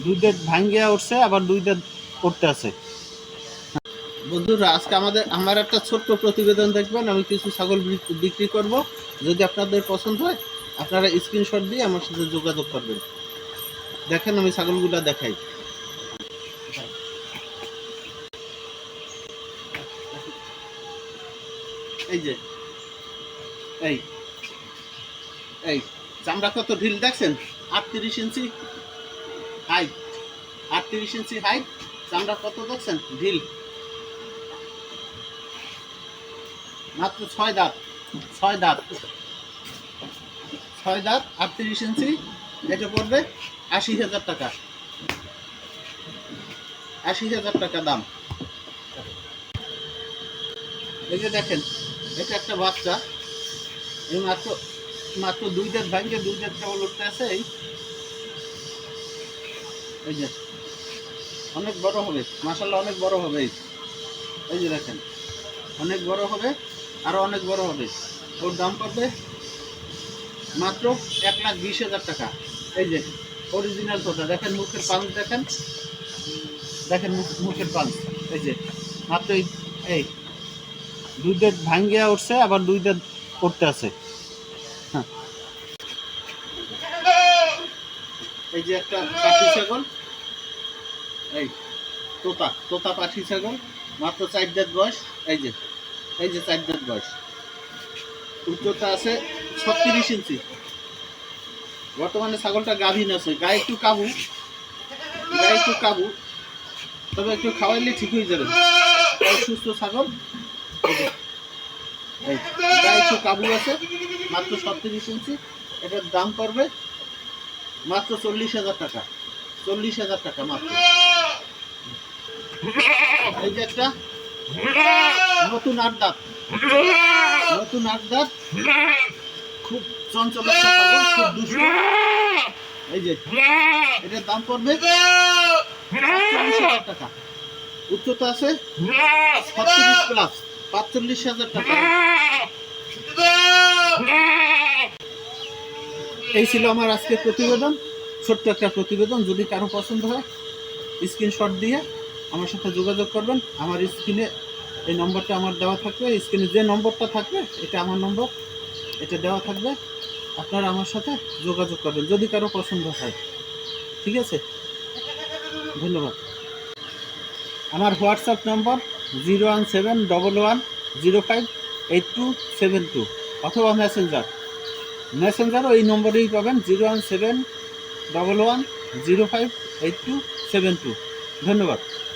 দুই দাঁত ভাঙ্গিয়া উঠছে, আবার দুই দাঁত পড়তে আছে। বন্ধুরা, আজকে আমাদের আমার একটা ছোট্ট প্রতিবেদন দেখবেন, আমি কিছু ছাগল বিক- বিক্রি করব। যদি আপনাদের পছন্দ হয়, আপনারা স্ক্রিনশট দিয়ে আমার সাথে যোগাযোগ করবেন। দেখেন, আমি ছাগলগুলো দেখাই। এই যে, এই এই, চামড়া কত ঢিল দেখছেন? আটত্রিশ ইঞ্চি? হাইট আটত্রিশ ইঞ্চি হাইট চামড়া কত দেখছেন? ঢিল। মাত্র ছয় দাঁত। ছয় দাঁত। ছয় দাঁত, আটত্রিশ ইঞ্চি এটা পড়বে আশি হাজার টাকা। আশি হাজার টাকা দাম। এই যে দেখেন, এটা একটা বাচ্চা। এই মাত্র মাত্র দুই দাঁত ভাঙে দুই দাঁত কেবল উঠতে আছে। এই এই যে, অনেক বড় হবে মাসাল্লাহ অনেক বড় হবে এই। যে দেখেন, অনেক বড় হবে, আরও অনেক বড় হবে। ওর দাম পড়বে মাত্র এক লাখ বিশ হাজার টাকা। এই যে অরিজিনাল কথা দেখেন মুখের পাঞ্চ দেখেন। দেখেন মুখ- মুখের পাঞ্চ এই যে, মাত্র এই, দুই দাঁত ভাঙ্গিয়া উঠছে, আবার দুই দাঁত পড়তে আছে। হ্যাঁ। এই যে একটা পাখি ছাগল। এই, তোতা তোতা পাখি ছাগল। মাত্র চার দাঁত বয়স। এই যে এই যে চার দাঁত বয়স। উচ্চতা আছে ছত্রিশ ইঞ্চি। বর্তমানে ছাগলটা গাভীন আছে। গায়ে একটু কাবু। গায়ে একটু কাবু। তবে একটু খাওয়াইলে ঠিক হয়ে যাবে। সুস্থ ছাগল। গায়ে একটু কাবু আছে। মাত্র ছত্রিশ ইঞ্চি। এটার দাম পড়বে মাত্র চল্লিশ হাজার টাকা। চল্লিশ হাজার টাকা মাত্র। এই যে একটা নতুন আট দাঁত। নতুন আট দাঁত। খুব চঞ্চল খুব এই যে, এটার দাম পড়বে পাঁচচল্লিশ হাজার টাকা। উচ্চতা আছে প্লাস পাঁচচল্লিশ হাজার টাকা। এই ছিল আমার আজকের প্রতিবেদন। ছোট্ট একটা প্রতিবেদন, যদি কারও পছন্দ হয় স্ক্রিনশট দিয়ে আমার সাথে যোগাযোগ করবেন। আমার স্ক্রিনে এই নম্বরটা আমার দেওয়া থাকবে। স্ক্রিনে যে নম্বরটা থাকবে, এটা আমার নম্বর এটা দেওয়া থাকবে। আপনারা আমার সাথে যোগাযোগ করবেন, যদি কারও পছন্দ হয়। ঠিক আছে? ধন্যবাদ। আমার WhatsApp number zero one seven double one zero five eight two seven two অথবা মেসেঞ্জার মেসেঞ্জারও এই নম্বরেই পাবেন zero one seven double one zero five eight two seven two. ধন্যবাদ।